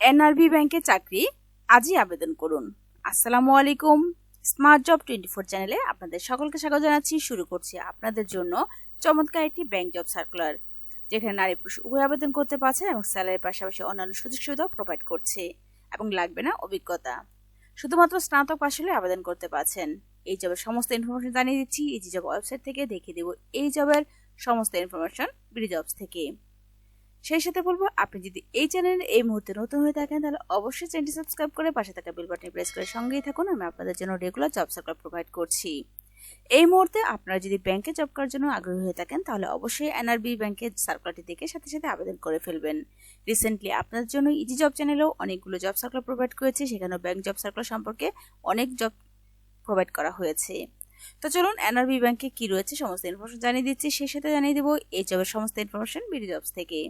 NRB ব্যাংকে চাকরি, আজই আবেদন করুন। আসসালামু আলাইকুম। স্মার্ট জব টোয়েন্টি ফোর চ্যানেলে আপনাদের সকলকে স্বাগত জানাচ্ছি। শুরু করছি আপনাদের জন্য চমৎকার একটি ব্যাংক জব সার্কুলার যেখানে নারী পুরুষ উভয় আবেদন করতে পারছেন এবং স্যালারির পাশাপাশি অন্যান্য সুযোগ সুবিধাও প্রোভাইড করছে এবং লাগবে না অভিজ্ঞতা। শুধুমাত্র স্নাতক পাশ হলে আবেদন করতে পারছেন। এই জবের সমস্ত ইনফরমেশন জানিয়ে দিচ্ছি। এই জব ওয়েবসাইট থেকে দেখিয়ে দেবো এই জবের সমস্ত ইনফরমেশন বিডি জবস থেকে। সেই সাথে বলব, আপনি যদি এই চ্যানেলে এই মুহূর্তে নতুন হয়ে থাকেন, তাহলে অবশ্যই চ্যানেলটি সাবস্ক্রাইব করে পাশে থাকা বেল বাটনে প্রেস করে সঙ্গেই থাকুন। আমি আপনাদের জন্য রেগুলার জব সার্কুলার প্রোভাইড করছি। এই মুহূর্তে আপনারা যদি ব্যাংকে জব করার জন্য আগ্রহী হয়ে থাকেন, তাহলে অবশ্যই এনআরবি ব্যাংকের সার্কুলারটি দেখে সাথে সাথে আবেদন করে ফেলবেন। রিসেন্টলি আপনাদের জন্য ইজি জব চ্যানেলেও অনেকগুলো জব সার্কুলার প্রোভাইড করেছে, সেখানেও ব্যাংক জব সার্কুলার সম্পর্কে অনেক জব প্রোভাইড করা হয়েছে। তো চলুন এনআরবি ব্যাংকে কি রয়েছে, সমস্ত ইনফরমেশন জানিয়ে দিচ্ছি। সেই সাথে জানিয়ে দেবো এই জবের সমস্ত ইনফরমেশন বিডি জবস থেকে।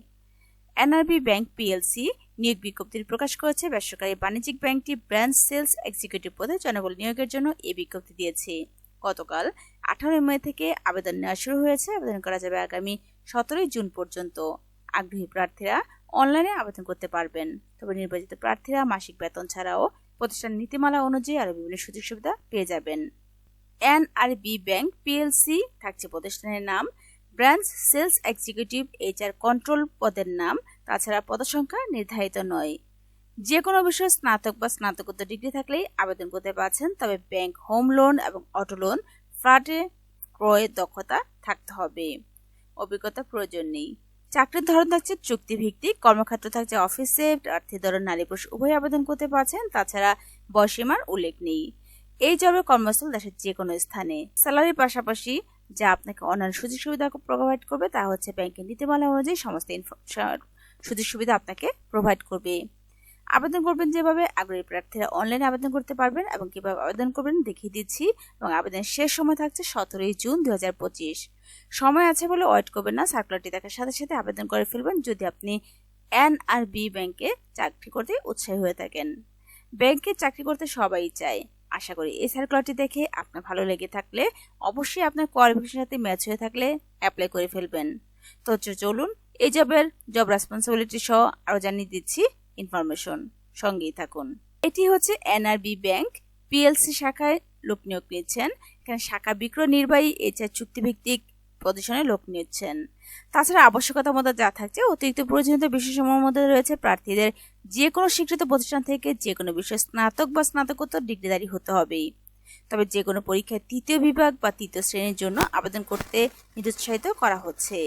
এনআরবি ব্যাংক পিএলসি নিয়োগ বিজ্ঞপ্তি প্রকাশ করেছে। বেসরকারি বাণিজ্যিক ব্যাংকটি ব্রাঞ্চ সেলস এক্সিকিউটিভ পদে জনবল নিয়োগের জন্য এই বিজ্ঞপ্তি দিয়েছে। গতকাল আঠারোই মে থেকে আবেদন নেওয়া শুরু হয়েছে। আবেদন করা যাবে আগামী সতেরোই জুন পর্যন্ত। আগ্রহী প্রার্থীরা অনলাইনে আবেদন করতে পারবেন। তবে নির্বাচিত প্রার্থীরা মাসিক বেতন ছাড়াও প্রতিষ্ঠান নীতিমালা অনুযায়ী আরও বিভিন্ন সুযোগ সুবিধা পেয়ে যাবেন। এনআরবি ব্যাংক পিএলসি থাকছে প্রতিষ্ঠানের নাম। Branch sales executive HR control পদের নাম, তাছাড়া পদসংখ্যা নির্ধারিত নয়। যে কোনো বিষয়ে স্নাতক বা স্নাতকোত্তর ডিগ্রি থাকলেই আবেদন করতে পারছেন, তবে ব্যাংক হোম লোন এবং অটো লোন ফ্ল্যাটে ক্রয়ের দক্ষতা থাকতে হবে। অভিজ্ঞতা প্রয়োজন নেই। চাকরির ধরন থাকছে চুক্তিভিত্তিক, কর্মক্ষেত্র থাকছে অফিসে প্রার্থী ধরন নারী পুরুষ উভয় আবেদন করতে পারছেন, তাছাড়া বয়সীমার উল্লেখ নেই। এই জবের কর্মস্থল দেশের যে কোনো স্থানে। স্যালারির পাশাপাশি যা আপনাকে অন্যান্য সুযোগ সুবিধা প্রোভাইড করবে, তা হচ্ছে ব্যাংকের নীতিমালা অনুযায়ী সমস্ত সুযোগ সুবিধা আপনাকে প্রোভাইড করবে। আবেদন করবেন যেভাবে আগ্রহী প্রার্থীরা অনলাইনে আবেদন করতে পারবেন এবং কীভাবে আবেদন করবেন দেখিয়ে দিচ্ছি এবং আবেদনের শেষ সময় থাকছে সতেরোই জুন দুই হাজার পঁচিশ। সময় আছে বলে ওয়েট করবেন না সার্কুলারটি দেখার সাথে সাথে আবেদন করে ফেলবেন যদি আপনি এন আর বি ব্যাংকে চাকরি করতে উৎসাহী হয়ে থাকেন। ব্যাংকে চাকরি করতে সবাই চায়। আশা করি এই সার্কুলারটি দেখে আপনার ভালো লেগে থাকলে অবশ্যই আপনার কোয়ালিফিকেশনের সাথে ম্যাচ হয়ে থাকলে অ্যাপ্লাই করে ফেলবেন। তো চলুন এই জবের জব রেসপন্সিবিলিটি সহ আরও জানিয়ে দিচ্ছি ইনফরমেশন সঙ্গেই থাকুন। এটি হচ্ছে এনআরবি ব্যাংক পিএলসি শাখায় লোক নিয়োগ নিচ্ছেন। এখানে শাখা বিক্রয় নির্বাহী এছাড়া চুক্তিভিত্তিক পজিশনে লোক নিচ্ছেন। তাছাড়া আবশ্যকতার মধ্যে যা থাকছে, অতিরিক্ত প্রয়োজনীয়তা বিষয়সমূহের মধ্যে রয়েছে। প্রার্থীদের যে কোনো স্বীকৃত প্রতিষ্ঠান থেকে যে কোনো বিষয়ে স্নাতক বা স্নাতকোত্তর ডিগ্রিধারী হতে হবেই। তবে যে কোনো পরীক্ষায় তৃতীয় বিভাগ বা তৃতীয় শ্রেণির জন্য আবেদন করতে নিরুৎসাহিত করা হচ্ছে।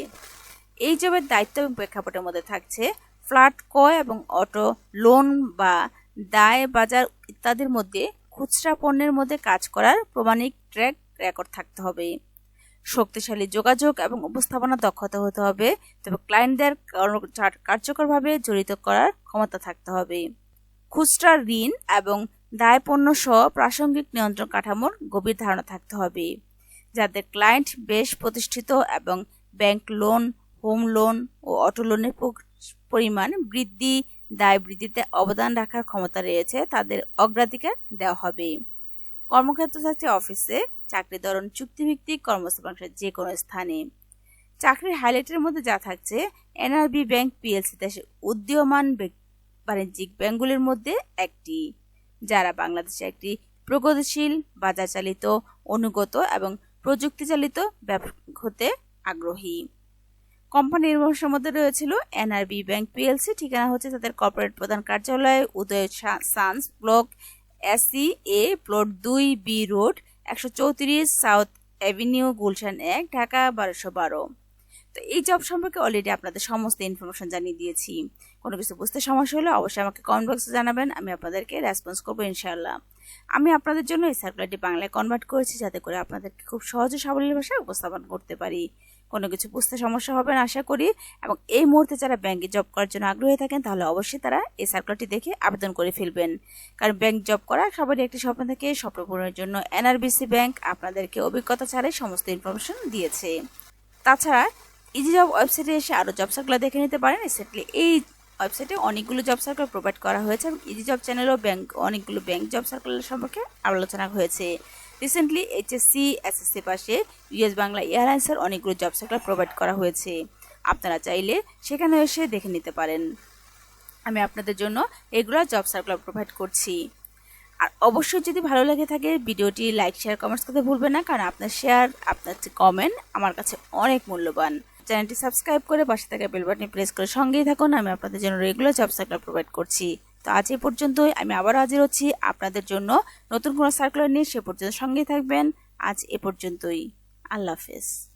এই জবের দায়িত্ব এবং প্রেক্ষাপটের মধ্যে থাকছে ফ্ল্যাট, ক্রয় এবং অটো, লোন বা দায় বাজার ইত্যাদির মধ্যে খুচরা পণ্যের মধ্যে কাজ করার প্রমাণিক ট্র্যাক রেকর্ড থাকতে হবে। শক্তিশালী যোগাযোগ এবং উপস্থাপনা দক্ষতা হতে হবে। তবে ক্লায়েন্টদের কার্যকরভাবে জড়িত করার ক্ষমতা থাকতে হবে। খুচরা ঋণ এবং দায় পণ্য সহ প্রাসঙ্গিক নিয়ন্ত্রণ কাঠামোর গভীর ধারণা থাকতে হবে। যাতে ক্লায়েন্ট বেশ প্রতিষ্ঠিত এবং ব্যাংক লোন হোম লোন ও অটো লোনের পরিমাণ বৃদ্ধি দায় বৃদ্ধিতে অবদান রাখার ক্ষমতা রয়েছে, তাদের অগ্রাধিকার দেওয়া হবে। কর্মক্ষেত্র থাকছে অফিসে, চাকরি ধরন, চুক্তিভিত্তিক কর্মস্থাপন যে কোনো স্থানে। চাকরির হাইলাইটের মধ্যে যা থাকছে, এনআরবি ব্যাংক পিএলসি দেশের উদীয়মান বাণিজ্যিক ব্যাংকগুলির মধ্যে একটি, যারা বাংলাদেশে একটি প্রগতিশীল বাজার চালিত অনুগত এবং প্রযুক্তি চালিত হতে আগ্রহী। কোম্পানি নির্বাহের মধ্যে রয়েছিল এনআরবি ব্যাংক পিএলসি ঠিকানা হচ্ছে তাদের কর্পোরেট প্রধান কার্যালয়, Uday sons block AC, A, plot দুই, বি রোড, একশো চৌত্রিশ সাউথ অ্যাভিনিউ, গুলশান এক, ঢাকা বারোশো বারো। তো এই জব সম্পর্কে অলরেডি আপনাদের সমস্ত ইনফরমেশন জানিয়ে দিয়েছি। কোনো কিছু বুঝতে সমস্যা হলে অবশ্যই আমাকে কমেন্ট বক্সে জানাবেন, আমি আপনাদেরকে রেসপন্স করব ইনশাল্লাহ আমি আপনাদের জন্য এই সার্কুলারটি বাংলায় কনভার্ট করেছি যাতে করে আপনাদেরকে খুব সহজে সাবলীল ভাষায় উপস্থাপন করতে পারি। কোনো কিছু বুঝতে সমস্যা হবে না, আশা করি। এবং এই মুহূর্তে যারা ব্যাংকে জব করার জন্য আগ্রহী থাকেন, তাহলে অবশ্যই তারা এই সার্কুলারটি দেখে আবেদন করে ফেলবেন। কারণ ব্যাংক জব করা সবারই একটি স্বপ্ন থেকে, স্বপ্ন পূরণের জন্য এনআরবিসি ব্যাংক আপনাদেরকে অভিজ্ঞতা ছাড়াই সমস্ত ইনফরমেশন দিয়েছে। তাছাড়া ইজি জব ওয়েবসাইটে এসে আরও জব সার্কুলার দেখে নিতে পারেন। এক্স্যাক্টলি এই ওয়েবসাইটে অনেকগুলো জব সার্কুলার প্রোভাইড করা হয়েছে এবং ইজি জব চ্যানেলও ব্যাংক অনেকগুলো ব্যাংক জব সার্কুলার সম্পর্কে আলোচনা হয়েছে। রিসেন্টলি এইচএসসি এসএসসি পাশে ইউএস বাংলা এয়ারলাইন্সের অনেকগুলো জব সার্কুলার প্রোভাইড করা হয়েছে। আপনারা চাইলে সেখানে এসে দেখে নিতে পারেন। আমি আপনাদের জন্য রেগুলার জব সার্কুলার প্রোভাইড করছি। আর অবশ্যই যদি ভালো লেগে থাকে, ভিডিওটি লাইক শেয়ার কমেন্টস করতে ভুলবেন না, কারণ আপনার শেয়ার আপনার কমেন্ট আমার কাছে অনেক মূল্যবান। চ্যানেলটি সাবস্ক্রাইব করে পাশে থাকা বেল প্রেস করে সঙ্গেই থাকুন। আমি আপনাদের জন্য রেগুলার জব সার্কুলার প্রোভাইড করছি। তো আজ এ পর্যন্তই। আমি আবার হাজির হচ্ছি আপনাদের জন্য। নতুন কোনো সার্কুলার নিয়ে সে পর্যন্ত সঙ্গেই থাকবেন। আজ এ পর্যন্তই। আল্লাহ হাফেজ।